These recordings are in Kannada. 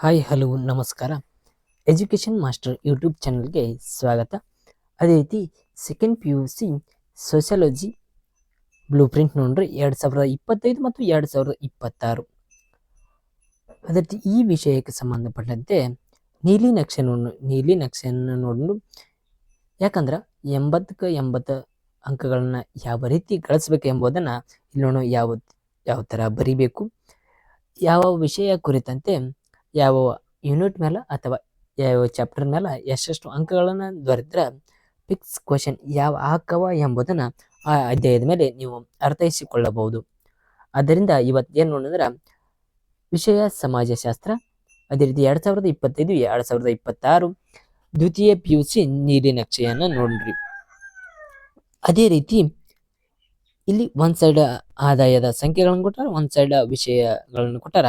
ಹಾಯ್, ಹಲೋ, ನಮಸ್ಕಾರ. ಎಜುಕೇಷನ್ ಮಾಸ್ಟರ್ ಯೂಟ್ಯೂಬ್ ಚಾನಲ್ಗೆ ಸ್ವಾಗತ. ಅದೇ ರೀತಿ second P U C sociology blueprint ನೋಡ್ರಿ ಎರಡು ಸಾವಿರದ ಇಪ್ಪತ್ತೈದು ಮತ್ತು ಎರಡು ಸಾವಿರದ ಇಪ್ಪತ್ತಾರು. ಅದೇ ರೀತಿ ಈ ವಿಷಯಕ್ಕೆ ಸಂಬಂಧಪಟ್ಟಂತೆ ನೀಲಿ ನಕ್ಷೆ ನೋಡ್, ನೀಲಿ ನಕ್ಷೆಯನ್ನು ನೋಡಲು ಯಾಕಂದ್ರೆ ಎಂಬತ್ತಕ್ಕೆ ಎಂಬತ್ತು ಅಂಕಗಳನ್ನು ಯಾವ ರೀತಿ ಗಳಿಸ್ಬೇಕು ಎಂಬುದನ್ನು ಇಲ್ಲಿ ನೋಡೋ ಯಾವ ಯಾವ ಥರ ಬರಿಬೇಕು, ಯಾವ ವಿಷಯ ಕುರಿತಂತೆ ಯಾವ ಯೂನಿಟ್ ಮೇಲೆ ಅಥವಾ ಯಾವ ಚಾಪ್ಟರ್ ಮೇಲೆ ಎಷ್ಟೆಷ್ಟು ಅಂಕಗಳನ್ನು ದೊರೆತರೆ ಫಿಕ್ಸ್ ಕ್ವಶನ್ ಯಾವ ಹಾಕವ ಎಂಬುದನ್ನು ಆ ಅಧ್ಯಾಯದ ಮೇಲೆ ನೀವು ಅರ್ಥೈಸಿಕೊಳ್ಳಬಹುದು. ಆದ್ದರಿಂದ ಇವತ್ತು ಏನು ನೋಡಿದ್ರೆ, ವಿಷಯ ಸಮಾಜಶಾಸ್ತ್ರ. ಅದೇ ರೀತಿ ಎರಡು ಸಾವಿರದ ಇಪ್ಪತ್ತೈದು, ಎರಡು ಸಾವಿರದ ಇಪ್ಪತ್ತಾರು ದ್ವಿತೀಯ ಪಿ ಯು ಸಿ ನೀಲಿ ನಕ್ಷೆಯನ್ನು ನೋಡ್ರಿ. ಅದೇ ರೀತಿ ಇಲ್ಲಿ ಒಂದು ಸೈಡ್ ಆದಾಯದ ಸಂಖ್ಯೆಗಳನ್ನು ಕೊಟ್ಟಾರ ಒಂದು ಸೈಡ್ ವಿಷಯಗಳನ್ನು ಕೊಟ್ಟಾರ.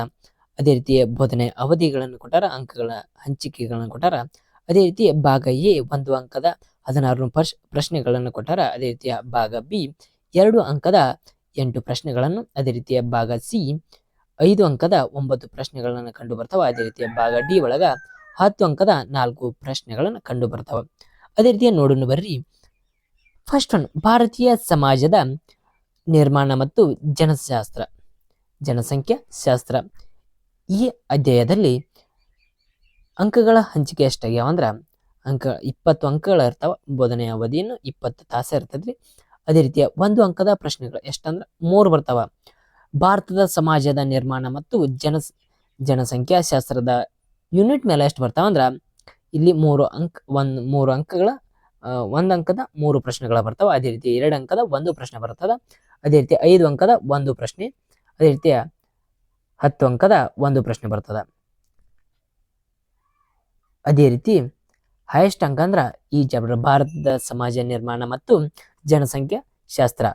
ಅದೇ ರೀತಿ ಬೋಧನೆ ಅವಧಿಗಳನ್ನು ಕೊಟ್ಟಾರ, ಅಂಕಗಳ ಹಂಚಿಕೆಗಳನ್ನು ಕೊಟ್ಟಾರ. ಅದೇ ರೀತಿ ಭಾಗ ಎ ಒಂದು ಅಂಕದ ಹದಿನಾರು ಪರ್ಶ್, ಪ್ರಶ್ನೆಗಳನ್ನು ಕೊಟ್ಟಾರ. ಅದೇ ರೀತಿಯ ಭಾಗ ಬಿ ಎರಡು ಅಂಕದ ಎಂಟು ಪ್ರಶ್ನೆಗಳನ್ನು. ಅದೇ ರೀತಿಯ ಭಾಗ ಸಿ ಐದು ಅಂಕದ ಒಂಬತ್ತು ಪ್ರಶ್ನೆಗಳನ್ನು ಕಂಡು ಬರ್ತಾವ. ಅದೇ ರೀತಿಯ ಭಾಗ ಡಿ ಒಳಗ ಹತ್ತು ಅಂಕದ ನಾಲ್ಕು ಪ್ರಶ್ನೆಗಳನ್ನು ಕಂಡು ಬರ್ತಾವ. ಅದೇ ರೀತಿಯ ನೋಡೋಣ ಬರ್ರಿ. ಫಸ್ಟ್ ಒನ್ ಭಾರತೀಯ ಸಮಾಜದ ನಿರ್ಮಾಣ ಮತ್ತು ಜನಶಾಸ್ತ್ರ ಜನಸಂಖ್ಯಾ ಶಾಸ್ತ್ರ. ಈ ಅಧ್ಯಾಯದಲ್ಲಿ ಅಂಕಗಳ ಹಂಚಿಕೆ ಎಷ್ಟಾಗ್ಯಾವ ಅಂದ್ರೆ ಅಂಕ ಇಪ್ಪತ್ತು ಅಂಕಗಳು ಇರ್ತಾವ, ಬೋಧನೆಯ ಅವಧಿಯನ್ನು ಇಪ್ಪತ್ತು ತಾಸ ಇರ್ತದ್ರಿ. ಅದೇ ರೀತಿಯ ಒಂದು ಅಂಕದ ಪ್ರಶ್ನೆಗಳು ಎಷ್ಟಂದ್ರೆ ಮೂರು ಬರ್ತಾವ. ಭಾರತದ ಸಮಾಜದ ನಿರ್ಮಾಣ ಮತ್ತು ಜನ ಜನಸಂಖ್ಯಾ ಶಾಸ್ತ್ರದ ಯೂನಿಟ್ ಮೇಲೆ ಎಷ್ಟು ಬರ್ತಾವ ಅಂದ್ರೆ ಇಲ್ಲಿ ಮೂರು ಅಂಕ, ಒಂದು, ಮೂರು ಅಂಕಗಳ ಒಂದು ಅಂಕದ ಮೂರು ಪ್ರಶ್ನೆಗಳು ಬರ್ತಾವ. ಅದೇ ರೀತಿ ಎರಡು ಅಂಕದ ಒಂದು ಪ್ರಶ್ನೆ ಬರ್ತದ. ಅದೇ ರೀತಿ ಐದು ಅಂಕದ ಒಂದು ಪ್ರಶ್ನೆ. ಅದೇ ರೀತಿಯ ಹತ್ತು ಅಂಕದ ಒಂದು ಪ್ರಶ್ನೆ ಬರ್ತದೆ. ಅದೇ ರೀತಿ ಹೈಯೆಸ್ಟ್ ಅಂಕ ಅಂದ್ರೆ ಈ ಚಾಪ್ಟರ್ ಭಾರತದ ಸಮಾಜ ನಿರ್ಮಾಣ ಮತ್ತು ಜನಸಂಖ್ಯಾ ಶಾಸ್ತ್ರ.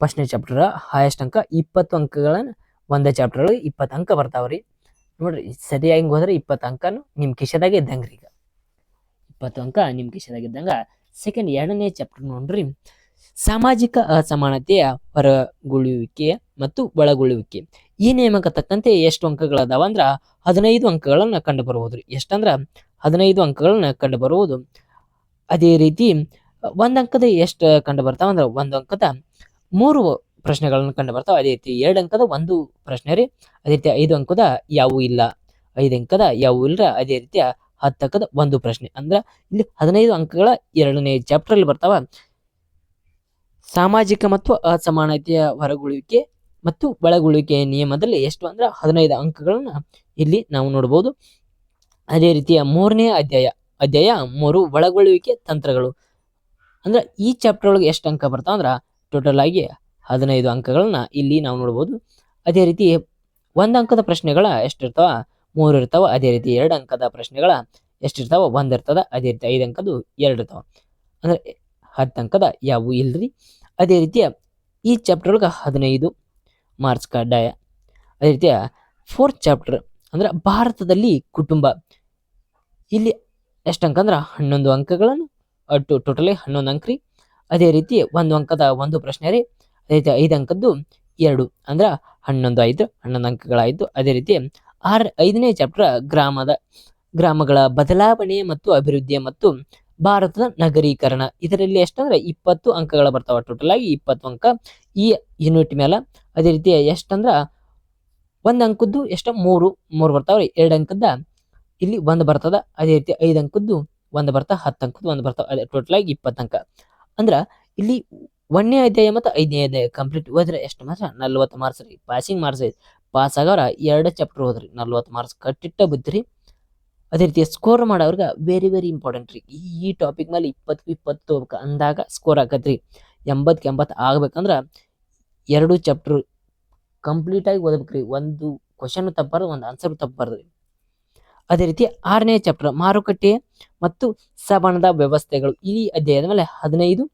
ಫಸ್ಟ್ನೇ ಚಾಪ್ಟರ್ ಹೈಯೆಸ್ಟ್ ಅಂಕ ಇಪ್ಪತ್ತು ಅಂಕಗಳನ್ನು ಒಂದೇ ಚಾಪ್ಟರ್ ಒಳಗೆ ಇಪ್ಪತ್ತು ಅಂಕ ಬರ್ತಾವ್ರಿ. ನೋಡ್ರಿ ಸರಿಯಾಗಿ ಹೋದ್ರೆ ಇಪ್ಪತ್ತು ಅಂಕನು ನಿಮ್ಮ ಕಿಶದಾಗ ಇದ್ದಂಗ್ರಿ ಈಗ. ಇಪ್ಪತ್ತು ಅಂಕ ನಿಮ್ಮ ಕಿಶದಾಗ ಇದ್ದಂಗ ಸೆಕೆಂಡ್ ಎರಡನೇ ಚಾಪ್ಟರ್ ನೋಡ್ರಿ. ಸಾಮಾಜಿಕ ಅಸಮಾನತೆಯ ಹೊರಗುಳುವಿಕೆ ಮತ್ತು ಒಳಗೊಳ್ಳುವಿಕೆ ಈ ನಿಯಮಕ್ಕೆ ತಕ್ಕಂತೆ ಎಷ್ಟು ಅಂಕಗಳದಾವ ಅಂದ್ರೆ ಹದಿನೈದು ಅಂಕಗಳನ್ನ ಕಂಡು ಬರಬಹುದ್ರಿ ಎಷ್ಟಂದ್ರ ಹದಿನೈದು ಅಂಕಗಳನ್ನ ಕಂಡು ಬರುವುದು ಅದೇ ರೀತಿ ಒಂದ್ ಅಂಕದ ಎಷ್ಟು ಕಂಡು ಬರ್ತಾವ ಅಂದ್ರೆ ಒಂದು ಅಂಕದ ಮೂರು ಪ್ರಶ್ನೆಗಳನ್ನು ಕಂಡು ಬರ್ತಾವ ಅದೇ ರೀತಿ ಎರಡು ಅಂಕದ ಒಂದು ಪ್ರಶ್ನೆ ರೀ. ಅದೇ ರೀತಿ ಐದು ಅಂಕದ ಯಾವೂ ಇಲ್ಲ. ಐದು ಅಂಕದ ಯಾವೂ ಇಲ್ಲ ಅದೇ ರೀತಿಯ ಹತ್ತು ಒಂದು ಪ್ರಶ್ನೆ. ಅಂದ್ರೆ ಇಲ್ಲಿ ಹದಿನೈದು ಅಂಕಗಳ ಎರಡನೇ ಚಾಪ್ಟರ್ ಅಲ್ಲಿ ಬರ್ತಾವ. ಸಾಮಾಜಿಕ ಮತ್ತು ಅಸಮಾನತೆಯ ಹೊರಗುಳುವಿಕೆ ಮತ್ತು ಒಳಗುಳುವಿಕೆಯ ನಿಯಮದಲ್ಲಿ ಎಷ್ಟು ಅಂದ್ರೆ ಹದಿನೈದು ಅಂಕಗಳನ್ನು ಇಲ್ಲಿ ನಾವು ನೋಡಬಹುದು ಅದೇ ರೀತಿಯ ಮೂರನೇ ಅಧ್ಯಾಯ ಅಧ್ಯಾಯ ಮೂರು ಒಳಗೊಳ್ಳುವಿಕೆ ತಂತ್ರಗಳು. ಅಂದ್ರೆ ಈ ಚಾಪ್ಟರ್ ಒಳಗೆ ಎಷ್ಟು ಅಂಕ ಬರ್ತಾವ ಅಂದ್ರೆ ಟೋಟಲ್ ಆಗಿ ಹದಿನೈದು ಅಂಕಗಳನ್ನ ಇಲ್ಲಿ ನಾವು ನೋಡ್ಬೋದು. ಅದೇ ರೀತಿ ಒಂದು ಅಂಕದ ಪ್ರಶ್ನೆಗಳ ಎಷ್ಟಿರ್ತಾವ ಮೂರು ಇರ್ತಾವ. ಅದೇ ರೀತಿ ಎರಡು ಅಂಕದ ಪ್ರಶ್ನೆಗಳ ಎಷ್ಟಿರ್ತಾವ ಒಂದ್ ಇರ್ತದ. ಅದೇ ರೀತಿ ಐದು ಅಂಕದ್ದು ಎರಡು ಇರ್ತಾವ. ಅಂದ್ರೆ ಹತ್ತು ಅಂಕದ ಯಾವು ಇಲ್ರಿ? ಅದೇ ರೀತಿಯ ಈ ಚಾಪ್ಟರ್ ಒಳಗೆ ಹದಿನೈದು ಮಾರ್ಕ್ಸ್ ಕಡ್ಡಾಯ ಅದೇ ರೀತಿಯ ಫೋರ್ತ್ ಚಾಪ್ಟರ್ ಅಂದ್ರೆ ಭಾರತದಲ್ಲಿ ಕುಟುಂಬ. ಇಲ್ಲಿ ಎಷ್ಟು ಅಂಕ ಅಂದ್ರೆ ಹನ್ನೊಂದು ಅಂಕಗಳನ್ನು ಅಟ್ಟು ಟೋಟಲಿ ಹನ್ನೊಂದು ಅಂಕ ಅದೇ ರೀತಿ ಒಂದು ಅಂಕದ ಒಂದು ಪ್ರಶ್ನೆ ರೀ. ಅದೇ ರೀತಿ ಐದು ಅಂಕದ್ದು ಎರಡು ಅಂದ್ರೆ ಹನ್ನೊಂದು ಐದು, ಹನ್ನೊಂದು ಅಂಕಗಳಾಯಿತು. ಅದೇ ರೀತಿ ಆರ್ ಐದನೇ ಚಾಪ್ಟರ್ ಗ್ರಾಮದ, ಗ್ರಾಮಗಳ ಬದಲಾವಣೆ ಮತ್ತು ಅಭಿವೃದ್ಧಿ ಮತ್ತು ಭಾರತದ ನಗರೀಕರಣ. ಇದರಲ್ಲಿ ಎಷ್ಟಂದ್ರೆ ಇಪ್ಪತ್ತು ಅಂಕಗಳು ಬರ್ತಾವ ಟೋಟಲ್ ಆಗಿ ಇಪ್ಪತ್ತು ಅಂಕ ಈ ಯೂನಿಟ್ ಮೇಲೆ ಅದೇ ರೀತಿ ಎಷ್ಟಂದ್ರೆ ಒಂದು ಅಂಕದ್ದು ಎಷ್ಟ ಮೂರು ಮೂರು ಬರ್ತಾವ್ರಿ. ಎರಡು ಅಂಕದ ಇಲ್ಲಿ ಒಂದು ಬರ್ತದ. ಅದೇ ರೀತಿ ಐದು ಅಂಕದ್ದು ಒಂದು ಬರ್ತಾ, ಹತ್ತು ಅಂಕದ್ದು ಒಂದು ಬರ್ತಾವ. ಅದೇ ಟೋಟಲ್ ಆಗಿ ಇಪ್ಪತ್ತು ಅಂಕ. ಅಂದ್ರೆ ಇಲ್ಲಿ ಒಂದನೇ ಅಧ್ಯಾಯ ಮತ್ತು ಐದನೇ ಅಧ್ಯಾಯ ಕಂಪ್ಲೀಟ್ ಹೋದ್ರೆ ಎಷ್ಟು ಮಾರ್ಕ್ಸ್? ನಲ್ವತ್ತು ಮಾರ್ಕ್ಸ್ ರೀ. ಪಾಸಿಂಗ್ ಮಾರ್ಕ್ಸ್ ಐತಿ. ಪಾಸ್ ಆಗೋರ ಎರಡು ಚಾಪ್ಟರ್ ಹೋದ್ರಿ. ನಲ್ವತ್ತು ಮಾರ್ಕ್ಸ್ ಕಟ್ಟಿಟ್ಟ ಬಿದ್ರಿ ಅದೇ ರೀತಿ ಸ್ಕೋರ್ ಮಾಡೋರ್ಗೆ ವೆರಿ ವೆರಿ ಇಂಪಾರ್ಟೆಂಟ್ ರೀ. ಈ ಟಾಪಿಕ್ ಮೇಲೆ ಇಪ್ಪತ್ತು ಇಪ್ಪತ್ತು ಅಂದಾಗ ಸ್ಕೋರ್ ಆಕತ್ರಿ. ಎಂಬತ್ಗೆ ಎಂಬತ್ತು ಆಗ್ಬೇಕಂದ್ರೆ ಎರಡು ಚಾಪ್ಟರ್ ಕಂಪ್ಲೀಟಾಗಿ ಓದಬೇಕು ರೀ ಒಂದು ಕ್ವಶನ್ ತಪ್ಪಬಾರ್ದು ಒಂದು ಆನ್ಸರ್ ತಪ್ಪಾರ್ದು ಅದೇ ರೀತಿ ಆರನೇ ಚಾಪ್ಟರ್ ಮಾರುಕಟ್ಟೆ ಮತ್ತು ಸಬಣದ ವ್ಯವಸ್ಥೆಗಳು. ಈ ಅಧ್ಯಾಯದ ಮೇಲೆ ಹದಿನೈದು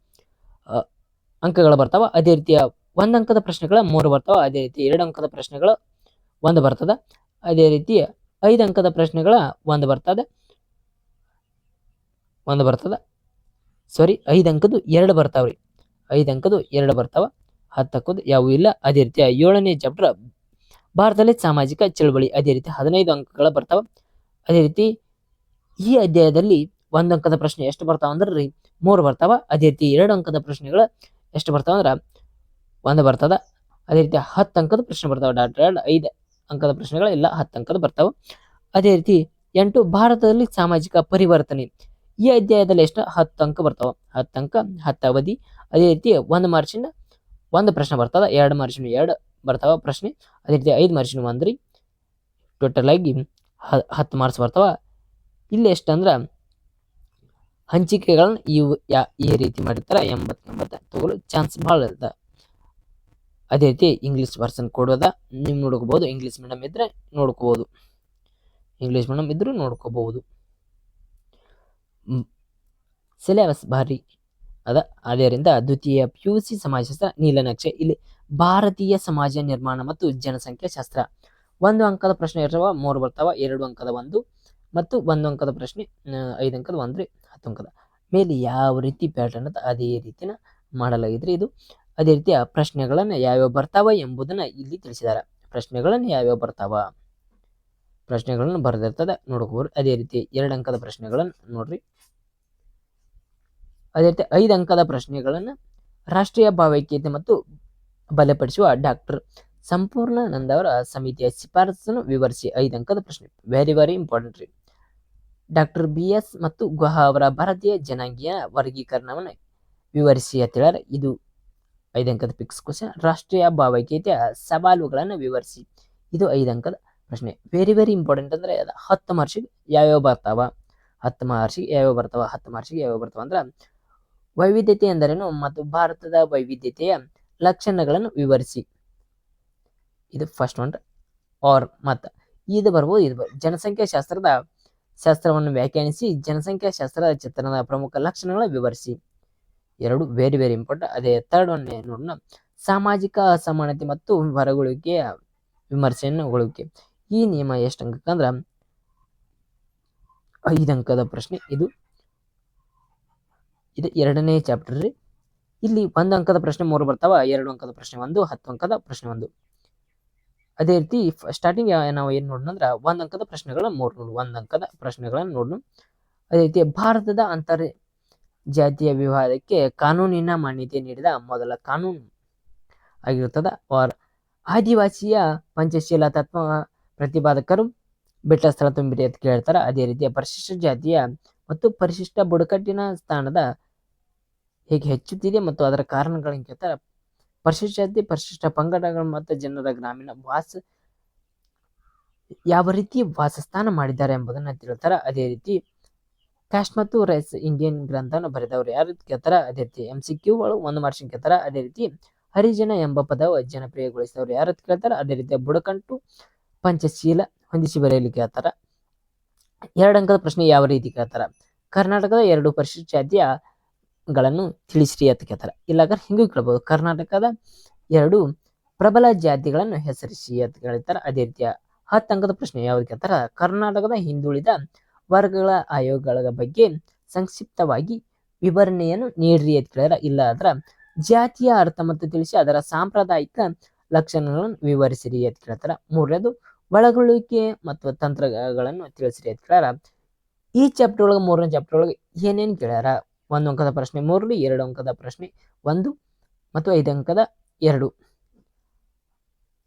ಅಂಕಗಳು ಬರ್ತಾವೆ. ಅದೇ ರೀತಿಯ ಒಂದು ಅಂಕದ ಪ್ರಶ್ನೆಗಳ ಮೂರು ಬರ್ತಾವೆ. ಅದೇ ರೀತಿ ಎರಡು ಅಂಕದ ಪ್ರಶ್ನೆಗಳು ಒಂದು ಬರ್ತದೆ. ಅದೇ ರೀತಿ ಐದು ಅಂಕದ ಪ್ರಶ್ನೆಗಳ ಒಂದು ಬರ್ತದೆ. ಒಂದು ಬರ್ತದ. ಸಾರಿ ಐದು ಅಂಕದ್ದು ಎರಡು ಬರ್ತಾವ್ರಿ. ಐದು ಅಂಕದ್ದು ಎರಡು ಬರ್ತಾವ. ಹತ್ತು ಅಂಕದ್ದು ಯಾವೂ ಇಲ್ಲ. ಅದೇ ರೀತಿ ಏಳನೇ ಚಾಪ್ಟರ್ ಭಾರತದಲ್ಲಿ ಸಾಮಾಜಿಕ ಚಳವಳಿ. ಅದೇ ರೀತಿ ಹದಿನೈದು ಅಂಕಗಳ ಬರ್ತಾವ. ಅದೇ ರೀತಿ ಈ ಅಧ್ಯಾಯದಲ್ಲಿ ಒಂದು ಅಂಕದ ಪ್ರಶ್ನೆ ಎಷ್ಟು ಬರ್ತಾವ ಅಂದ್ರೆ ರೀ ಮೂರು ಬರ್ತಾವ. ಅದೇ ರೀತಿ ಎರಡು ಅಂಕದ ಪ್ರಶ್ನೆಗಳು ಎಷ್ಟು ಬರ್ತಾವ ಅಂದ್ರೆ ಒಂದು ಬರ್ತದ. ಅದೇ ರೀತಿ ಹತ್ತು ಅಂಕದ ಪ್ರಶ್ನೆ ಬರ್ತಾವ. ಡಾಟ್ ಎರಡು ಐದು. ಅಂಕದ ಪ್ರಶ್ನೆಗಳು ಇಲ್ಲ ಹತ್ತು ಅಂಕದ ಬರ್ತಾವೆ. ಅದೇ ರೀತಿ ಎಂಟು ಭಾರತದಲ್ಲಿ ಸಾಮಾಜಿಕ ಪರಿವರ್ತನೆ. ಈ ಅಧ್ಯಾಯದಲ್ಲಿ ಎಷ್ಟು? ಹತ್ತು ಅಂಕ ಬರ್ತಾವೆ. ಹತ್ತು ಅಂಕ, ಹತ್ತು ಅವಧಿ. ಅದೇ ರೀತಿ ಒಂದು ಮಾರ್ಚಿನ ಒಂದು ಪ್ರಶ್ನೆ ಬರ್ತದ. ಎರಡು ಮಾರ್ಚಿನ ಎರಡು ಬರ್ತಾವ ಪ್ರಶ್ನೆ. ಅದೇ ರೀತಿ ಐದು ಮಾರ್ಚಿನ ಒಂದು ರೀ ಟೋಟಲ್ ಆಗಿ ಹ- ಹತ್ತು ಮಾರ್ಚ್ ಬರ್ತಾವೆ. ಇಲ್ಲಿ ಎಷ್ಟಂದ್ರೆ ಹಂಚಿಕೆಗಳನ್ನ ಇವು ಯಾ, ಈ ರೀತಿ ಮಾಡಿರ್ತಾರೆ. ಎಂಬತ್ತು ಎಂಬತ್ತು ತಗೊಳ್ಳೋ ಚಾನ್ಸ್ ಭಾಳ ಇರ್ತದೆ. ಅದೇ ರೀತಿ ಇಂಗ್ಲೀಷ್ ವರ್ಸನ್ ಕೊಡೋದ ನೀವು ನೋಡ್ಕೋಬೋದು ಇಂಗ್ಲೀಷ್ ಮೇಡಮ್ ಇದ್ದರೆ ನೋಡ್ಕೋಬೋದು ಇಂಗ್ಲೀಷ್ ಮೇಡಮ್ ಇದ್ದರೂ ನೋಡ್ಕೋಬಹುದು. ಸಿಲೆಬಸ್ ಭಾರಿ ಅದ. ಅದರಿಂದ ದ್ವಿತೀಯ ಪಿ ಯು ಸಿ ಸಮಾಜಶಾಸ್ತ್ರ, ನೀಲನಕ್ಷೆ. ಇಲ್ಲಿ ಭಾರತೀಯ ಸಮಾಜ ನಿರ್ಮಾಣ ಮತ್ತು ಜನಸಂಖ್ಯಾ ಶಾಸ್ತ್ರ. ಒಂದು ಅಂಕದ ಪ್ರಶ್ನೆ ಇರ್ತಾವ, ಮೂರು ಬರ್ತಾವ, ಎರಡು ಅಂಕದ ಒಂದು ಮತ್ತು ಒಂದು ಅಂಕದ ಪ್ರಶ್ನೆ ಐದು ಅಂಕದ ಒಂದು ರೀ, ಹತ್ತು ಅಂಕದ. ಮೇಲೆ ಯಾವ ರೀತಿ ಪ್ಯಾಟರ್ನ್ ಅದ ಅದೇ ರೀತಿನ ಮಾಡಲಾಗಿದ್ರಿ ಇದು. ಅದೇ ರೀತಿಯ ಪ್ರಶ್ನೆಗಳನ್ನು ಯಾವ್ಯಾವ ಬರ್ತಾವ ಎಂಬುದನ್ನ ಇಲ್ಲಿ ತಿಳಿಸಿದ್ದಾರೆ. ಪ್ರಶ್ನೆಗಳನ್ನು ಯಾವ್ಯಾವ ಬರ್ತಾವ? ಪ್ರಶ್ನೆಗಳನ್ನು ಬರೆದಿರ್ತದೆ ನೋಡ್ಕೋರಿ ಅದೇ ರೀತಿ ಎರಡು ಅಂಕದ ಪ್ರಶ್ನೆಗಳನ್ನು ನೋಡ್ರಿ. ಅದೇ ರೀತಿ ಐದು ಅಂಕದ ಪ್ರಶ್ನೆಗಳನ್ನು ರಾಷ್ಟ್ರೀಯ ಭಾವೈಕ್ಯತೆ ಮತ್ತು ಬಲಪಡಿಸುವ ಡಾಕ್ಟರ್ ಸಂಪೂರ್ಣಾನಂದ ಅವರ ಸಮಿತಿಯ ಶಿಫಾರಸನ್ನು ವಿವರಿಸಿ ಐದು ಅಂಕದ ಪ್ರಶ್ನೆ. ವೆರಿ ವೆರಿ ಇಂಪಾರ್ಟೆಂಟ್ ರೀ. ಡಾಕ್ಟರ್ ಬಿ ಎಸ್ ಮತ್ತು ಗುಹಾ ಅವರ ಭಾರತೀಯ ಜನಾಂಗೀಯ ವರ್ಗೀಕರಣವನ್ನು ವಿವರಿಸಿ ಅಂತ ಹೇಳ್ಯಾರ. ಇದು ಐದು ಅಂಕದ ಪಿಕ್ಸ್ ಕ್ವಶನ್ ರಾಷ್ಟ್ರೀಯ ಭಾವೈಕ್ಯತೆಯ ಸವಾಲುಗಳನ್ನು ವಿವರಿಸಿ. ಇದು ಐದು ಅಂಕದ ಪ್ರಶ್ನೆ. ವೆರಿ ವೆರಿ ಇಂಪಾರ್ಟೆಂಟ್ ಅಂದರೆ ಅದು ಹತ್ತು ಮಾರ್ಷಿಗೆ ಯಾವ್ಯಾವ ಬರ್ತಾವ? ಹತ್ತು ಮಾರ್ಷಿಗೆ ಯಾವ್ಯಾವ ಬರ್ತಾವ? ಹತ್ತು ಮಾರ್ಷಿಗೆ ಯಾವ್ಯಾವ ಬರ್ತಾವ ಅಂದ್ರೆ ವೈವಿಧ್ಯತೆ ಎಂದರೇನು ಮತ್ತು ಭಾರತದ ವೈವಿಧ್ಯತೆಯ ಲಕ್ಷಣಗಳನ್ನು ವಿವರಿಸಿ. ಇದು ಫಸ್ಟ್ ಒನ್ ಆರ್ ಮತ್ತು ಇದು ಬರ್ಬೋದು, ಇದು ಬರ್ ಜನಸಂಖ್ಯಾ ಶಾಸ್ತ್ರದ ಶಾಸ್ತ್ರವನ್ನು ವ್ಯಾಖ್ಯಾನಿಸಿ, ಜನಸಂಖ್ಯಾ ಶಾಸ್ತ್ರದ ಚಿತ್ರಣದ ಪ್ರಮುಖ ಲಕ್ಷಣಗಳನ್ನು ವಿವರಿಸಿ. ಎರಡು ವೆರಿ ವೆರಿ ಇಂಪಾರ್ಟೆಂಟ್ ಅದೇ ಥರ್ಡ್ ಒನ್ ನೋಡೋಣ ಸಾಮಾಜಿಕ ಅಸಮಾನತೆ ಮತ್ತು ಹೊರಗುಳಿಕೆಯ ವಿಮರ್ಶೆಯನ್ನು ಒಳಗೆ ಈ ನಿಯಮ ಎಷ್ಟು ಅಂಕಕ್ಕೆ ಅಂದ್ರೆ, ಐದು ಅಂಕದ ಪ್ರಶ್ನೆ ಇದು. ಇದು ಎರಡನೇ ಚಾಪ್ಟರ್ ರೀ. ಇಲ್ಲಿ ಒಂದು ಅಂಕದ ಪ್ರಶ್ನೆ ಮೂರು ಬರ್ತಾವ, ಎರಡು ಅಂಕದ ಪ್ರಶ್ನೆ ಒಂದು, ಹತ್ತು ಅಂಕದ ಪ್ರಶ್ನೆ ಒಂದು. ಅದೇ ರೀತಿ ಸ್ಟಾರ್ಟಿಂಗ್ ನಾವು ಏನು ನೋಡೋಣ ಅಂದ್ರೆ, ಒಂದು ಅಂಕದ ಪ್ರಶ್ನೆಗಳ ಮೂರು ನೋಡು, ಒಂದು ಅಂಕದ ಪ್ರಶ್ನೆಗಳನ್ನು ನೋಡೋಣ ಅದೇ ರೀತಿ ಭಾರತದ ಅಂತರ್ ಜಾತಿಯ ವಿವಾದಕ್ಕೆ ಕಾನೂನಿನ ಮಾನ್ಯತೆ ನೀಡಿದ ಮೊದಲ ಕಾನೂನು ಆಗಿರುತ್ತದೆ. ಅವರ ಆದಿವಾಸಿಯ ಪಂಚಶೀಲ ತತ್ವ ಪ್ರತಿಪಾದಕರು ಬೆಟ್ಟ ಸ್ಥಳ ತುಂಬಿರಿ ಅಂತ ಕೇಳ್ತಾರೆ. ಅದೇ ರೀತಿಯ ಪರಿಶಿಷ್ಟ ಜಾತಿಯ ಮತ್ತು ಪರಿಶಿಷ್ಟ ಬುಡಕಟ್ಟಿನ ಸ್ಥಾನದ ಹೇಗೆ ಹೆಚ್ಚುತ್ತಿದೆ ಮತ್ತು ಅದರ ಕಾರಣಗಳನ್ನು ಕೇಳ್ತಾರೆ. ಪರಿಶಿಷ್ಟ ಜಾತಿ, ಪರಿಶಿಷ್ಟ ಪಂಗಡಗಳು ಮತ್ತು ಜನರ ಗ್ರಾಮೀಣ ವಾಸ ಯಾವ ರೀತಿ ವಾಸಸ್ಥಾನ ಮಾಡಿದ್ದಾರೆ ಎಂಬುದನ್ನು ತಿಳ್ತಾರೆ. ಅದೇ ರೀತಿ ಕ್ಯಾಸ್ಟ್ ಮತ್ತು ರೈಸ್ ಇಂಡಿಯನ್ ಗ್ರಂಥವನ್ನು ಬರೆದವರು ಯಾರು? ಕೇಳ್ತಾರ ಅದೇ ರೀತಿ ಎಂ ಸಿ ಕ್ಯೂಗಳು ಒಂದು ಮಾರ್ಷನ್ ಕೇಳ್ತಾರ ಅದೇ ರೀತಿ ಹರಿಜನ ಎಂಬ ಪದವು ಜನಪ್ರಿಯಗೊಳಿಸಿದವರು ಯಾರು ಕೇಳ್ತಾರ? ಅದೇ ರೀತಿ ಬುಡಕಂಟು, ಪಂಚಶೀಲ ಹೊಂದಿಸಿ ಬರೆಯಲು ಕೇಳ್ತಾರ. ಎರಡು ಅಂಕದ ಪ್ರಶ್ನೆ ಯಾವ ರೀತಿ ಕೇಳ್ತಾರ? ಕರ್ನಾಟಕದ ಎರಡು ಪರಿಶಿಷ್ಟ ಜಾತಿಯಗಳನ್ನು ತಿಳಿಸ್ರಿ ಅಂತ ಕೇಳ್ತಾರ. ಇಲ್ಲ ಹಿಂಗೂ ಕೇಳ್ಬೋದು. ಕರ್ನಾಟಕದ ಎರಡು ಪ್ರಬಲ ಜಾತಿಗಳನ್ನು ಹೆಸರಿಸಿ ಅಂತ ಕೇಳ್ತಾರ. ಅದೇ ರೀತಿಯ ಹತ್ತು ಅಂಕದ ಪ್ರಶ್ನೆ ಯಾವ್ದು ಕೇಳ್ತಾರ? ಕರ್ನಾಟಕದ ಹಿಂದುಳಿದ ವರ್ಗಗಳ ಆಯೋಗಗಳ ಬಗ್ಗೆ ಸಂಕ್ಷಿಪ್ತವಾಗಿ ವಿವರಣೆಯನ್ನು ನೀಡ್ರಿ ಅಂತ ಕೇಳಿದ್ರೆ, ಇಲ್ಲ ಅದರ ಜಾತಿಯ ಅರ್ಥ ಮತ್ತು ತಿಳಿಸಿ ಅದರ ಸಾಂಪ್ರದಾಯಿಕ ಲಕ್ಷಣಗಳನ್ನು ವಿವರಿಸಿರಿ ಅಂತ ಕೇಳ್ತಾರ. ಮೂರನೇದು, ಒಳಗೊಳ್ಳುವಿಕೆ ಮತ್ತು ತಂತ್ರಗಳನ್ನು ತಿಳಿಸಿರಿ ಅಂತ ಕೇಳ್ಯಾರ. ಈ ಚಾಪ್ಟರ್ ಒಳಗೆ, ಮೂರನೇ ಚಾಪ್ಟರ್ ಒಳಗೆ ಏನೇನು ಕೇಳ್ಯಾರ? ಒಂದು ಅಂಕದ ಪ್ರಶ್ನೆ ಮೂರು ಎರಡು ಅಂಕದ ಪ್ರಶ್ನೆ ಒಂದು ಮತ್ತು ಐದು ಅಂಕದ ಎರಡು.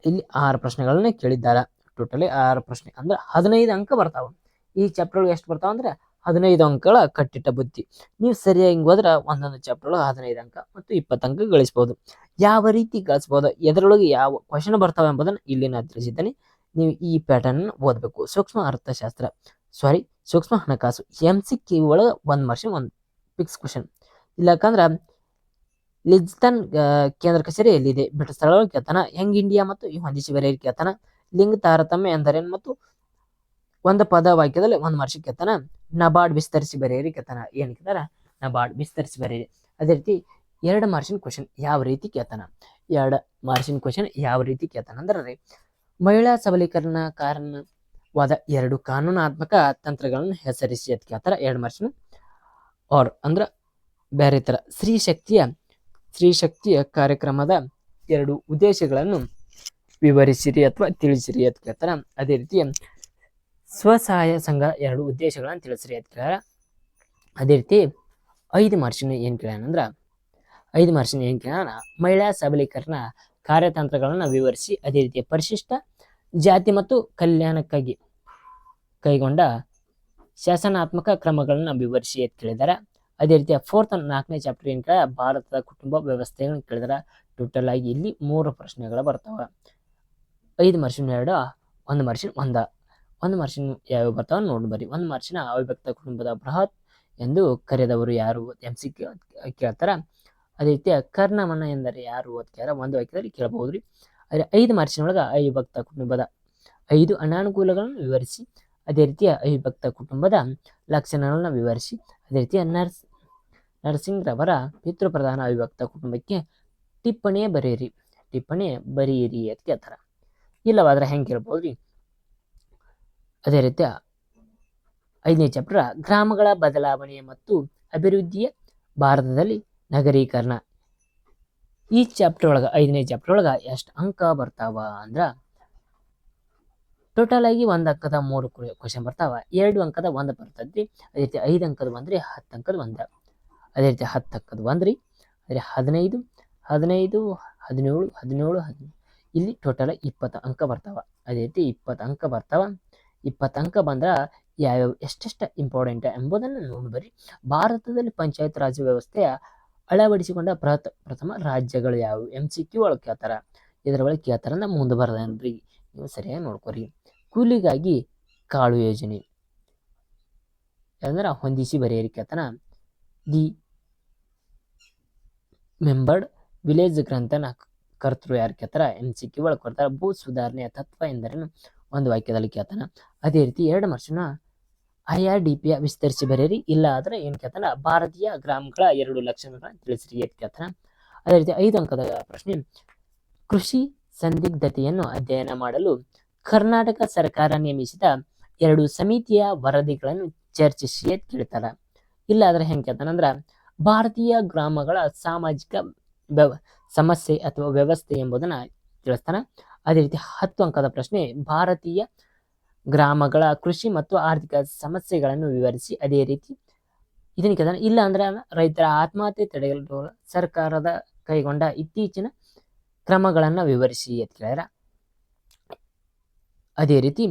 ಇಲ್ಲಿ ಆರು ಪ್ರಶ್ನೆಗಳನ್ನ ಕೇಳಿದ್ದಾರೆ. ಟೋಟಲಿ ಆರು ಪ್ರಶ್ನೆ. ಅಂದ್ರೆ ಹದಿನೈದು ಅಂಕ ಬರ್ತಾವ. ಈ ಚಾಪ್ಟರ್ ಒಳಗೆ ಎಷ್ಟು ಬರ್ತಾವ ಅಂದ್ರೆ ಹದಿನೈದು ಅಂಕಗಳ ಕಟ್ಟಿಟ್ಟ ಬುದ್ಧಿ. ನೀವು ಸರಿಯಾಗಿ ಹೋದ್ರೆ ಒಂದೊಂದು ಚಾಪ್ಟರ್ ಒಳಗೆ ಹದಿನೈದು ಅಂಕ ಮತ್ತು ಇಪ್ಪತ್ತು ಅಂಕ ಗಳಿಸ್ಬೋದು. ಯಾವ ರೀತಿ ಗಳಿಸ್ಬೋದು, ಎದರೊಳಗೆ ಯಾವ ಕ್ವಶನ್ ಬರ್ತಾವೆ ಎಂಬುದನ್ನು ಇಲ್ಲಿ ನಾನು ತಿಳಿಸಿದ್ದೇನೆ. ನೀವು ಈ ಪ್ಯಾಟರ್ನ್ ಓದಬೇಕು. ಸೂಕ್ಷ್ಮ ಅರ್ಥಶಾಸ್ತ್ರ. ಸಾರಿ ಸೂಕ್ಷ್ಮ ಹಣಕಾಸು. ಎಂ ಸಿ ಕ್ಯೂ ಒಳಗೆ ಒಂದು ವರ್ಷ ಒಂದು ಫಿಕ್ಸ್ ಕ್ವಶನ್ ಇಲ್ಲಕಂದ್ರೆ ಲಿಜ್ತನ್ ಕೇಂದ್ರ ಕಚೇರಿ ಎಲ್ಲಿದೆ? ಬಿಟ್ಟ ಸ್ಥಳ ಕೇಳ್ತಾನ. ಹೆಂಗ್ ಇಂಡಿಯಾ ಮತ್ತು ಈ ಹೊಂದಿಸಿ ಬೇರೆ ಕೇಳ್ತಾನ? ಲಿಂಗ ತಾರತಮ್ಯ ಎಂದರೇನು ಮತ್ತು ಒಂದು ಪದ ವಾಕ್ಯದಲ್ಲಿ ಒಂದು ವರ್ಷಕ್ಕೆ ಕೆತ್ತನ ನಬಾರ್ಡ್ ವಿಸ್ತರಿಸಿ ಬರೆಯಿರಿ ಕೆತ್ತನ. ಏನು ಕೇಳ್ತಾರ ನಬಾರ್ಡ್ ವಿಸ್ತರಿಸಿ ಬರೆಯಿರಿ. ಅದೇ ರೀತಿ ಎರಡು ಮಾರ್ಷಿನ ಕ್ವಶನ್ ಯಾವ ರೀತಿ ಕೇತನ ಎರಡು ಮಾರ್ಷಿನ ಕ್ವಶನ್ ಯಾವ ರೀತಿ ಕೇಳ್ತಾನ ಅಂದ್ರೆ ರೀ, ಮಹಿಳಾ ಸಬಲೀಕರಣ ಕಾರಣವಾದ ಎರಡು ಕಾನೂನಾತ್ಮಕ ತಂತ್ರಗಳನ್ನು ಹೆಸರಿಸಿ ಅಂತ ಕೇಳ್ತಾರ ಎರಡು ಮಾರ್ಷಿನ ಆರ್ ಅಂದ್ರ ಬೇರೆ ತರ, ಸ್ತ್ರೀ ಶಕ್ತಿಯ ಸ್ತ್ರೀ ಶಕ್ತಿಯ ಕಾರ್ಯಕ್ರಮದ ಎರಡು ಉದ್ದೇಶಗಳನ್ನು ವಿವರಿಸಿರಿ ಅಥವಾ ತಿಳಿಸಿರಿ ಅಂತ ಕೇಳ್ತಾರ. ಅದೇ ರೀತಿ ಸ್ವಸಹಾಯ ಸಂಘ ಎರಡು ಉದ್ದೇಶಗಳನ್ನು ತಿಳಿಸ್ರಿ ಅಂತ ಕೇಳ್ಯಾರ. ಅದೇ ರೀತಿ ಐದು ಮಾರ್ಷಿನ ಏನು ಕೇಳ್ಯಾನಂದ್ರೆ ಐದು ಮಾರ್ಷಿನ ಏನು ಕೇಳ್ಯಾನ, ಮಹಿಳಾ ಸಬಲೀಕರಣ ಕಾರ್ಯತಂತ್ರಗಳನ್ನು ವಿವರಿಸಿ ಅದೇ ರೀತಿ ಪರಿಶಿಷ್ಟ ಜಾತಿ ಮತ್ತು ಕಲ್ಯಾಣಕ್ಕಾಗಿ ಕೈಗೊಂಡ ಶಾಸನಾತ್ಮಕ ಕ್ರಮಗಳನ್ನು ವಿವರಿಸಿ ಅಂತ ಕೇಳಿದ್ದಾರೆ ಅದೇ ರೀತಿ ಫೋರ್ತ್ ನಾಲ್ಕನೇ ಚಾಪ್ಟರ್ ಏನು ಕೇಳ ಭಾರತದ ಕುಟುಂಬ ವ್ಯವಸ್ಥೆಗಳನ್ನು ಕೇಳಿದಾರೆ. ಟೋಟಲ್ ಆಗಿ ಇಲ್ಲಿ ಮೂರು ಪ್ರಶ್ನೆಗಳು ಬರ್ತಾವೆ. ಐದು ಮರ್ಷನ್ ಎರಡು, ಒಂದು ಮರ್ಷನ್ ಒಂದ. ಒಂದು ಮಾರ್ಷಿನ್ ಯಾವ್ಯಾವ ಬರ್ತಾವ ನೋಡಿ ಬರ್ರಿ ಒಂದು ಮಾರ್ಷಿನ ಅವಿಭಕ್ತ ಕುಟುಂಬದ ಬೃಹತ್ ಎಂದು ಕರೆದವರು ಯಾರು ಎಂ ಸಿ ಕೇಳ್ತಾರ. ಅದೇ ರೀತಿಯ ಕರ್ಣಮನ ಎಂದರೆ ಯಾರು ಅಂತ ಕೇಳ ಒಂದು ವಾಕ್ಯದಲ್ಲಿ ಕೇಳಬಹುದು ರೀ ಅದೇ ಐದು ಮಾರ್ಚಿನ ಒಳಗೆ ಅವಿಭಕ್ತ ಕುಟುಂಬದ ಐದು ಅನಾನುಕೂಲಗಳನ್ನು ವಿವರಿಸಿ, ಅದೇ ರೀತಿಯ ಅವಿಭಕ್ತ ಕುಟುಂಬದ ಲಕ್ಷಣಗಳನ್ನು ವಿವರಿಸಿ, ಅದೇ ರೀತಿಯ ನರ್ಸ್ ನರ್ಸಿಂಗ್ ರವರ ಪಿತೃಪ್ರಧಾನ ಅವಿಭಕ್ತ ಕುಟುಂಬಕ್ಕೆ ಟಿಪ್ಪಣಿಯೇ ಬರೆಯಿರಿ. ಟಿಪ್ಪಣಿ ಬರೆಯಿರಿ ಅಂತ ಕೇಳ್ತಾರೆ. ಇಲ್ಲವಾದ್ರೆ ಹೆಂಗೆ ಕೇಳ್ಬೋದು ರೀ ಅದೇ ರೀತಿ ಐದನೇ ಚಾಪ್ಟರ್ ಗ್ರಾಮಗಳ ಬದಲಾವಣೆ ಮತ್ತು ಅಭಿವೃದ್ಧಿಯ ಭಾರತದಲ್ಲಿ ನಗರೀಕರಣ. ಈ ಚಾಪ್ಟರ್ ಒಳಗೆ, ಐದನೇ ಚಾಪ್ಟರ್ ಒಳಗೆ ಎಷ್ಟು ಅಂಕ ಬರ್ತಾವ ಅಂದ್ರೆ ಟೋಟಲ್ ಆಗಿ ಒಂದು ಅಂಕದ ಮೂರು ಕ್ವಶನ್ ಬರ್ತಾವ. ಎರಡು ಅಂಕದ ಒಂದು ಬರ್ತದ್ರಿ. ಅದೇ ರೀತಿ ಐದು ಅಂಕದ ಬಂದ್ರಿ ಹತ್ತು ಅಂಕದ ಒಂದು. ಅದೇ ರೀತಿ ಹತ್ತು ಅಂಕದ ಒಂದ್ರಿ ಅದೇ ಹದಿನೈದು ಹದಿನೈದು, ಹದಿನೇಳು ಹದಿನೇಳು ಹದಿನೇಳು ಇಲ್ಲಿ ಟೋಟಲ್ ಇಪ್ಪತ್ತು ಅಂಕ ಬರ್ತಾವ. ಅದೇ ರೀತಿ ಇಪ್ಪತ್ತು ಅಂಕ ಬರ್ತಾವ. ಇಪ್ಪತ್ತು ಅಂಕ ಬಂದ್ರೆ ಯಾವ್ಯಾವ ಎಷ್ಟೆಷ್ಟು ಇಂಪಾರ್ಟೆಂಟ್ ಎಂಬುದನ್ನು ಬರ್ರಿ ಭಾರತದಲ್ಲಿ ಪಂಚಾಯತ್ ರಾಜ್ ವ್ಯವಸ್ಥೆಯ ಅಳವಡಿಸಿಕೊಂಡ ಪ್ರಥ, ಪ್ರಥಮ ರಾಜ್ಯಗಳು ಯಾವುವು ಎಂ ಸಿ ಕ್ಯೂ ಒಳಗೆ ಕೇಳ್ತಾರ. ಇದರ ಒಳಗೆ ಕೇಳ್ತಾರ ಅಂದ್ರೆ ಮುಂದೆ ಬರ್ದೇನ್ರಿ. ನೀವು ಸರಿಯಾಗಿ ನೋಡ್ಕೊರಿ. ಕೂಲಿಗಾಗಿ ಕಾಳು ಯೋಜನೆ. ಅಂದ್ರೆ ಹೊಂದಿಸಿ ಬರೆಯರಿ ಕೇಳ್ತಾನ. ದಿ ಮೆಂಬರ್ಡ್ ವಿಲೇಜ್ ಗ್ರಂಥನ ಕರ್ತೃ ಯಾರು ಕೇಳ್ತಾರ? ಎಂ ಸಿ ಕ್ಯೂ ಒಳಗೆ ಕೊಡ್ತಾರ. ಭೂ ಸುಧಾರಣೆಯ ತತ್ವ ಎಂದರೇನು? ಒಂದು ವಾಕ್ಯದಲ್ಲಿ ಕೇಳ್ತಾನೆ. ಅದೇ ರೀತಿ ಎರಡು ವರ್ಷನ ಐ ಆರ್ ಡಿ ಪಿಯ ವಿಸ್ತರಿಸಿ ಬರೆಯಿರಿ. ಇಲ್ಲ ಆದರೆ ಏನು ಕೇಳ್ತಾನ, ಭಾರತೀಯ ಗ್ರಾಮಗಳ ಎರಡು ಲಕ್ಷಣಗಳನ್ನ ತಿಳಿಸಿರಿ ಅಂತ ಕೇಳ್ತಾನ. ಅದೇ ರೀತಿ ಐದು ಅಂಕದ ಪ್ರಶ್ನೆ, ಕೃಷಿ ಸಂದಿಗ್ಧತೆಯನ್ನು ಅಧ್ಯಯನ ಮಾಡಲು ಕರ್ನಾಟಕ ಸರ್ಕಾರ ನೇಮಿಸಿದ ಎರಡು ಸಮಿತಿಯ ವರದಿಗಳನ್ನು ಚರ್ಚಿಸಿ ಅಂತ ಕೇಳ್ತಾರ ಇಲ್ಲ ಆದರೆ ಹೆಂಗೆ ಕೇಳ್ತಾನಂದ್ರ ಭಾರತೀಯ ಗ್ರಾಮಗಳ ಸಾಮಾಜಿಕ ವ್ಯವ, ಸಮಸ್ಯೆ ಅಥವಾ ವ್ಯವಸ್ಥೆ ಎಂಬುದನ್ನು ತಿಳಿಸ್ತಾನ. ಅದೇ ರೀತಿ ಹತ್ತು ಅಂಕದ ಪ್ರಶ್ನೆ, ಭಾರತೀಯ ಗ್ರಾಮಗಳ ಕೃಷಿ ಮತ್ತು ಆರ್ಥಿಕ ಸಮಸ್ಯೆಗಳನ್ನು ವಿವರಿಸಿ. ಅದೇ ರೀತಿ ಇದನ್ನು ಕೇಳ್ತಾನೆ ಇಲ್ಲ ಅಂದ್ರೆ ರೈತರ ಆತ್ಮಹತ್ಯೆ ತಡೆಯಲು ಸರ್ಕಾರದ ಕೈಗೊಂಡ ಇತ್ತೀಚಿನ ಕ್ರಮಗಳನ್ನು ವಿವರಿಸಿ ಅಂತ ಕೇಳಿದ್ರೆ, ಅದೇ ರೀತಿ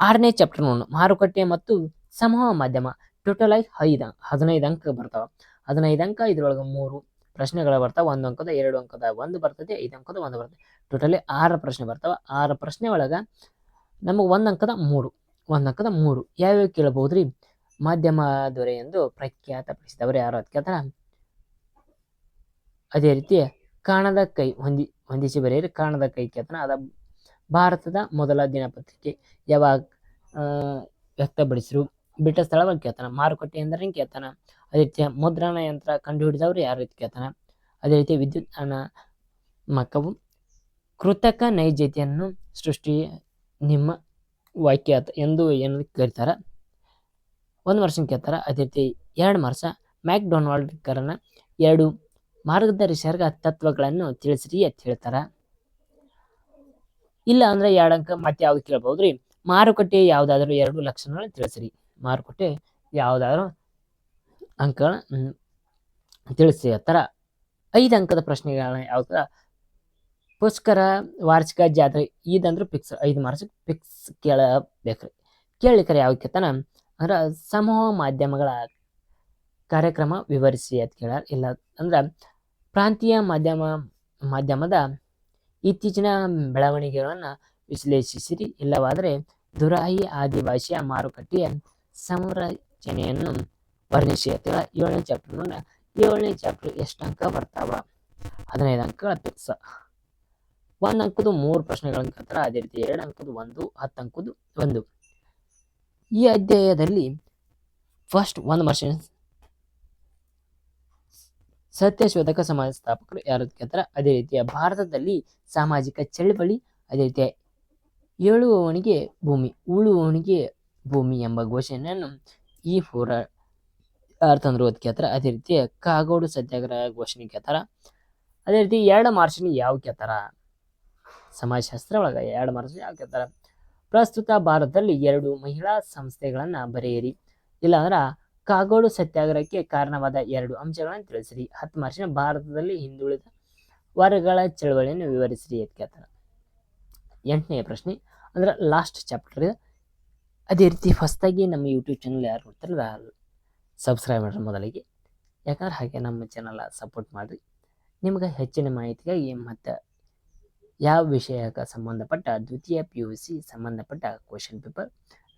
ಆರನೇ ಚಾಪ್ಟರ್ ನೋಡೋಣ ಮಾರುಕಟ್ಟೆ ಮತ್ತು ಸಮೂಹ ಮಾಧ್ಯಮ ಟೋಟಲ್ ಆಗಿ ಐದು, ಹದಿನೈದು ಅಂಕ ಬರ್ತಾವ. ಹದಿನೈದು ಅಂಕ, ಇದ್ರೊಳಗೆ ಮೂರು ಪ್ರಶ್ನೆಗಳು ಬರ್ತಾವೆ, ಒಂದು ಅಂಕದ ಎರಡು ಅಂಕದ ಒಂದು ಬರ್ತದೆ, ಐದು ಅಂಕದ ಒಂದು ಬರ್ತದೆ. ಟೋಟಲಿ ಆರು ಪ್ರಶ್ನೆ ಬರ್ತಾವೆ. ಆರು ಪ್ರಶ್ನೆ ಒಳಗೆ ನಮಗೆ ಒಂದು ಅಂಕದ ಮೂರು, ಒಂದು ಅಂಕದ ಮೂರು. ಯಾವ್ಯಾವ ಕೇಳಬಹುದು ರೀ ಮಾಧ್ಯಮ ದೊರೆ ಎಂದು ಪ್ರಖ್ಯಾತ ಪಡಿಸಿದವರು ಯಾರು ಅಂತ ಕೇಳ್ತಾರ? ಅದೇ ರೀತಿ ಕಾಣದ ಕೈ ಹೊಂದಿ, ಹೊಂದಿಸಿ ಬರೆಯಿರಿ. ಕಾಣದ ಕೈ ಕೇಳ್ತಾನ. ಅದ ಭಾರತದ ಮೊದಲ ದಿನಪತ್ರಿಕೆ ಯಾವಾಗ ವ್ಯಕ್ತಪಡಿಸಿರು? ಬಿಟ್ಟ ಸ್ಥಳವಾಗಿ ಕೇಳ್ತಾನ. ಮಾರುಕಟ್ಟೆ ಎಂದ್ರೆ ಕೇಳ್ತಾನ? ಅದೇ ರೀತಿ ಮುದ್ರಣ ಯಂತ್ರ ಕಂಡುಹಿಡಿದವರು ಯಾರು ರೀತಿ ಕೇಳ್ತಾನೆ. ಅದೇ ರೀತಿ ವಿದ್ಯುತ್ ಹಣ ಮಕ್ಕವು ಕೃತಕ ನೈಜತೆಯನ್ನು ಸೃಷ್ಟಿ ನಿಮ್ಮ ವಾಕ್ಯ ಎಂದು ಏನು ಕರೀತಾರೆ ಒಂದು ವರ್ಷ ಕೇಳ್ತಾರೆ. ಅದೇ ರೀತಿ ಎರಡು ವರ್ಷ ಕರನ ಎರಡು ಮಾರ್ಗದರ್ಶಕ ತತ್ವಗಳನ್ನು ತಿಳಿಸ್ರಿ ಅಂತ ಹೇಳ್ತಾರೆ. ಇಲ್ಲ ಅಂದ್ರೆ ಎರಡು ಅಂಕ ಮತ್ತೆ ಯಾವ್ದು ಕೇಳ್ಬೋದು ರೀ ಮಾರುಕಟ್ಟೆ ಯಾವುದಾದ್ರೂ ಎರಡು ಲಕ್ಷಣಗಳನ್ನ ತಿಳಿಸ್ರಿ. ಮಾರುಕಟ್ಟೆ ಯಾವುದಾದ್ರೂ ಅಂಕಗಳನ್ನ ತಿಳಿಸಿ. ಥರ ಐದು ಅಂಕದ ಪ್ರಶ್ನೆಗಳನ್ನ ಯಾವ್ದು ಪುಷ್ಕರ, ವಾರ್ಷಿಕ, ಜಾತ್ರೆ ಇದಂದ್ರೆ ಫಿಕ್ಸ್ ಐದು ಮಾರ್ಕ್ಸ್ ಫಿಕ್ಸ್ ಕೇಳಬೇಕ್ರಿ. ಕೇಳಲಿಕ್ಕರೆ ಯಾವ ಕೇತನ ಅಂದ್ರೆ ಸಮೂಹ ಮಾಧ್ಯಮಗಳ ಕಾರ್ಯಕ್ರಮ ವಿವರಿಸಿ ಅಂತ ಕೇಳ ಇಲ್ಲ ಅಂದ್ರೆ ಪ್ರಾಂತೀಯ ಮಾಧ್ಯಮ, ಮಾಧ್ಯಮದ ಇತ್ತೀಚಿನ ಬೆಳವಣಿಗೆಗಳನ್ನು ವಿಶ್ಲೇಷಿಸಿರಿ. ಇಲ್ಲವಾದರೆ ದುರಾಯಿ ಆದಿವಾಸಿಯ ಮಾರುಕಟ್ಟೆಯ ಸಂರಚನೆಯನ್ನು ಅಥವಾ ಏಳನೇ ಚಾಪ್ಟರ್ ನೋಡ ಏಳನೇ ಚಾಪ್ಟರ್ ಎಷ್ಟು ಅಂಕ ಬರ್ತಾವ? ಹದಿನೈದು ಅಂಕಗಳ ಸ ಒಂದು ಅಂಕದ್ದು ಮೂರು ಪ್ರಶ್ನೆಗಳ ಅಂಕತ್ರ ಅದೇ ರೀತಿ ಎರಡು ಅಂಕದ್ದು ಒಂದು, ಹತ್ತು ಅಂಕದ್ದು ಒಂದು. ಈ ಅಧ್ಯಾಯದಲ್ಲಿ ಫಸ್ಟ್ ಒಂದು ವರ್ಷನ್ ಸತ್ಯಶೋಧಕ ಸಮಾಜ ಸ್ಥಾಪಕರು ಯಾರು ಕೇಳ್ತಾರೆ? ಅದೇ ರೀತಿಯ ಭಾರತದಲ್ಲಿ ಸಾಮಾಜಿಕ ಚಳವಳಿ, ಅದೇ ರೀತಿಯ ಏಳುವವನಿಗೆ ಭೂಮಿ, ಉಳುವವನಿಗೆ ಭೂಮಿ ಎಂಬ ಘೋಷಣೆಯನ್ನು ಈ ಹೋರಾಟ ಅಂತ ಕೇಳ್ತಾರ ಅದೇ ರೀತಿ ಕಾಗೋಡು ಸತ್ಯಾಗ್ರಹ ಘೋಷಣೆ ಕೇಳ್ತಾರ ಅದೇ ರೀತಿ ಎರಡು ಮಾರ್ಚ್ನ ಯಾವ ಕೇಳ್ತಾರ ಸಮಾಜಶಾಸ್ತ್ರ ಒಳಗೆ ಎರಡು ಮಾರ್ಚ್ ಯಾವ ಕೇಳ್ತಾರ ಪ್ರಸ್ತುತ ಭಾರತದಲ್ಲಿ ಎರಡು ಮಹಿಳಾ ಸಂಸ್ಥೆಗಳನ್ನು ಬರೆಯಿರಿ. ಇಲ್ಲಾಂದ್ರೆ ಕಾಗೋಡು ಸತ್ಯಾಗ್ರಹಕ್ಕೆ ಕಾರಣವಾದ ಎರಡು ಅಂಶಗಳನ್ನು ತಿಳಿಸಿರಿ. ಹತ್ತು ಮಾರ್ಚ್ನ ಭಾರತದಲ್ಲಿ ಹಿಂದುಳಿದ ವರ್ಗಗಳ ಚಳವಳಿಯನ್ನು ವಿವರಿಸಿರಿ ಅಂತ ಕೇಳ್ತಾರೆ ಎಂಟನೇ ಪ್ರಶ್ನೆ, ಅಂದ್ರೆ ಲಾಸ್ಟ್ ಚಾಪ್ಟರ್ ಅದೇ ರೀತಿ ಹೊಸದಾಗಿ ನಮ್ಮ ಯೂಟ್ಯೂಬ್ ಚಾನಲ್ ಯಾರು ನೋಡ್ತಾರಲ್ಲ ಸಬ್ಸ್ಕ್ರೈಬ್ ಮಾಡ್ರಿ ಮೊದಲಿಗೆ. ಯಾಕಂದ್ರೆ ಹಾಗೆ ನಮ್ಮ ಚಾನಲ್ ಸಪೋರ್ಟ್ ಮಾಡಿರಿ. ನಿಮ್ಗೆ ಹೆಚ್ಚಿನ ಮಾಹಿತಿಗಾಗಿ ಮತ್ತು ಯಾವ ವಿಷಯಕ್ಕೆ ಸಂಬಂಧಪಟ್ಟ ದ್ವಿತೀಯ ಪಿ ಯು ಸಿ ಸಂಬಂಧಪಟ್ಟ ಕ್ವಶನ್ ಪೇಪರ್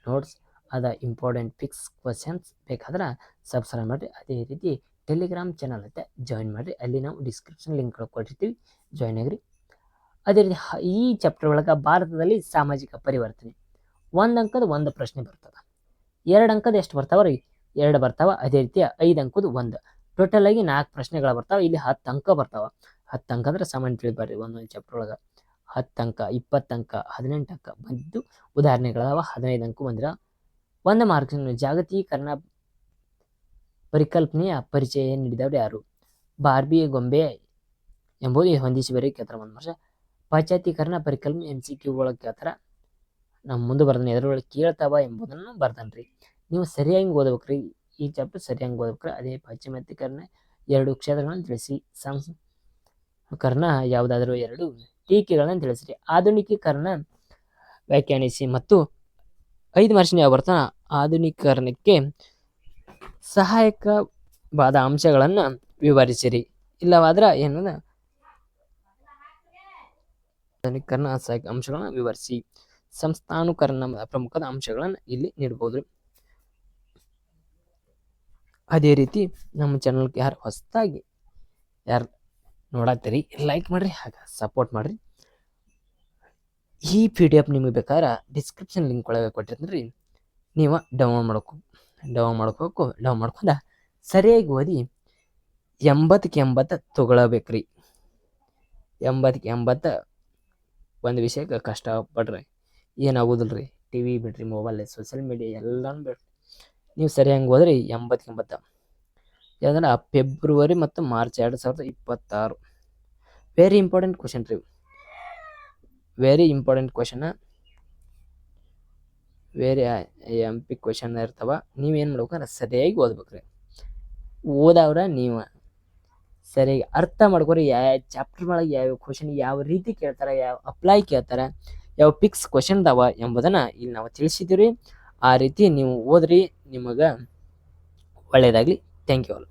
ನೋಟ್ಸ್ ಅದ ಇಂಪಾರ್ಟೆಂಟ್ ಫಿಕ್ಸ್ ಕ್ವಶನ್ಸ್ ಬೇಕಾದ್ರೆ ಸಬ್ಸ್ಕ್ರೈಬ್ ಮಾಡಿರಿ. ಅದೇ ರೀತಿ ಟೆಲಿಗ್ರಾಮ್ ಚಾನಲ್ ಅಂತ ಜಾಯಿನ್ ಮಾಡಿರಿ. ಅಲ್ಲಿ ನಾವು ಡಿಸ್ಕ್ರಿಪ್ಷನ್ ಲಿಂಕ್ ಕೊಟ್ಟಿರ್ತೀವಿ ಜಾಯ್ನ್ ಆಗಿರಿ. ಅದೇ ರೀತಿ ಈ ಚಾಪ್ಟರ್ ಒಳಗೆ ಭಾರತದಲ್ಲಿ ಸಾಮಾಜಿಕ ಪರಿವರ್ತನೆ. ಒಂದು ಅಂಕದ ಒಂದು ಪ್ರಶ್ನೆ ಬರ್ತದೆ. ಎರಡು ಅಂಕದ ಎಷ್ಟು ಬರ್ತಾವ ರೀ? ಎರಡು ಬರ್ತಾವ. ಅದೇ ರೀತಿ ಐದು ಅಂಕದ ಒಂದು. ಟೋಟಲ್ ಆಗಿ ನಾಲ್ಕು ಪ್ರಶ್ನೆಗಳು ಬರ್ತಾವ. ಇಲ್ಲಿ ಹತ್ತು ಅಂಕ ಬರ್ತಾವ. ಹತ್ತು ಅಂಕ ಅಂದ್ರೆ ಸಾಮಾನ್ಯ ತಿಳಿಬಾರ್ರಿ ಒಂದೊಂದು ಚಾಪ್ಟರ್ ಒಳಗೆ. ಹತ್ತು ಅಂಕ, ಇಪ್ಪತ್ತು ಅಂಕ, ಹದಿನೆಂಟು ಅಂಕ ಬಂದಿದ್ದು ಉದಾಹರಣೆಗಳದಾವ ಹದಿನೈದು ಅಂಕ ಬಂದಿರ. ಒಂದು ಮಾರ್ಕ್ ಜಾಗತೀಕರಣ ಪರಿಕಲ್ಪನೆಯ ಪರಿಚಯ ನೀಡಿದವರು ಯಾರು? ಬಾರ್ಬಿ ಗೊಂಬೆ ಎಂಬುದು ಹೊಂದಿಸಿ ಬರೀ ಕೇಳ್ತಾರೆ ಒಂದು ವರ್ಷ. ಪಾಶ್ಚಾತ್ಯೀಕರಣ ಪರಿಕಲ್ಪನೆ ಎಂ ಸಿ ಕ್ಯೂ ಒಳಗೆ ಕೇಳ್ತಾರ. ನಮ್ಮ ಮುಂದೆ ಬರ್ದಾನೆ ಎದ್ರೊಳಗೆ ಕೇಳ್ತಾವ ಎಂಬುದನ್ನು ಬರ್ದಾನ್ರಿ. ನೀವು ಸರಿಯಾಗಿ ಓದ್ಬೇಕ್ರಿ. ಈ ಚಾಪ್ಟರ್ ಸರಿಯಾಗಿ ಓದ್ಬೇಕ್ರಿ. ಅದೇ ಪಾಶ್ಚಿಮಾತ್ಯಕರಣ ಎರಡು ಕ್ಷೇತ್ರಗಳನ್ನು ತಿಳಿಸಿ ಸಂಸ್ಕರಣ ಯಾವುದಾದರೂ ಎರಡು ಟೀಕೆಗಳನ್ನು ತಿಳಿಸಿರಿ. ಆಧುನಿಕೀಕರಣ ವ್ಯಾಖ್ಯಾನಿಸಿ ಮತ್ತು ಐದು ವರ್ಷ ಯಾವ ಬರ್ತಾನ? ಆಧುನೀಕರಣಕ್ಕೆ ಸಹಾಯಕವಾದ ಅಂಶಗಳನ್ನು ವಿವರಿಸಿರಿ. ಇಲ್ಲವಾದ್ರೆ ಏನದ ಆಧುನೀಕರಣ ಸಹಾಯಕ ಅಂಶಗಳನ್ನು ವಿವರಿಸಿ. ಸಂಸ್ಥಾನುಕರಣ ಪ್ರಮುಖದ ಅಂಶಗಳನ್ನು ಇಲ್ಲಿ ನೀಡಬಹುದು ಅದೇ ರೀತಿ ನಮ್ಮ ಚಾನಲ್ಗೆ ಯಾರು ಹೊಸದಾಗಿ ಯಾರು ನೋಡತ್ತೀರಿ ಲೈಕ್ ಮಾಡಿರಿ, ಹಾಗೆ ಸಪೋರ್ಟ್ ಮಾಡಿರಿ. ಈ ಪಿ ಡಿ ಎಫ್ ನಿಮಗೆ ಬೇಕಾದ್ರೆ ಡಿಸ್ಕ್ರಿಪ್ಷನ್ ಲಿಂಕ್ ಒಳಗೆ ಕೊಟ್ಟಿರ್ತೀನಿ ನೀವು ಡೌನ್ಲೋಡ್ ಮಾಡ್ಕೊ ಡೌನ್ ಮಾಡ್ಕೋಬೇಕು ಡೌನ್ ಮಾಡ್ಕೊಂಡ ಸರಿಯಾಗಿ ಓದಿ ಎಂಬತ್ತಕ್ಕೆ ಎಂಬತ್ತು ತೊಗೊಳಬೇಕ್ರಿ. ಎಂಬತ್ತಕ್ಕೆ ಎಂಬತ್ತು ಒಂದು ವಿಷಯಕ್ಕೆ ಕಷ್ಟಪಡ್ರಿ. ಏನಾಗೋದಿಲ್ಲ ರೀ ಟಿ ವಿ ಬಿಡ್ರಿ ಮೊಬೈಲ್ ಸೋಷಿಯಲ್ ಮೀಡಿಯಾ ಎಲ್ಲನೂ ಬಿಡ್ರಿ. ನೀವು ಸರಿಯಾಗಿ ಹೋದ್ರಿ ಎಂಬತ್ತು ಎಂಬತ್ತು. ಯಾವ್ದಂದ್ರೆ ಫೆಬ್ರವರಿ ಮತ್ತು ಮಾರ್ಚ್ ಎರಡು ಸಾವಿರದ ಇಪ್ಪತ್ತಾರು. ವೆರಿ ಇಂಪಾರ್ಟೆಂಟ್ ಕ್ವಶನ್ ರೀ. Very important question very M P question ಇರ್ತಾವ. ನೀವೇನು ಮಾಡ್ಬೇಕಂದ್ರೆ ಸರಿಯಾಗಿ ಓದ್ಬೇಕ್ರಿ ಓದವ್ರ ನೀವು ಸರಿಯಾಗಿ ಅರ್ಥ ಮಾಡ್ಕೊರಿ ಯಾವ ಚಾಪ್ಟರ್ ಒಳಗೆ ಯಾವ ಕ್ವಶನ್ ಯಾವ ರೀತಿ ಕೇಳ್ತಾರೆ, ಯಾವ ಅಪ್ಲೈ ಕೇಳ್ತಾರೆ, ಯಾವ ಪಿಕ್ಸ್ ಕ್ವಶನ್ ಅದಾವ ಎಂಬುದನ್ನು ಇಲ್ಲಿ ನಾವು ತಿಳಿಸಿದ್ದೀವಿ ಆ ರೀತಿ ನೀವು ಓದ್ರಿ ನಿಮಗೆ ಒಳ್ಳೆಯದಾಗಲಿ ಥ್ಯಾಂಕ್ ಯು ಆಲ್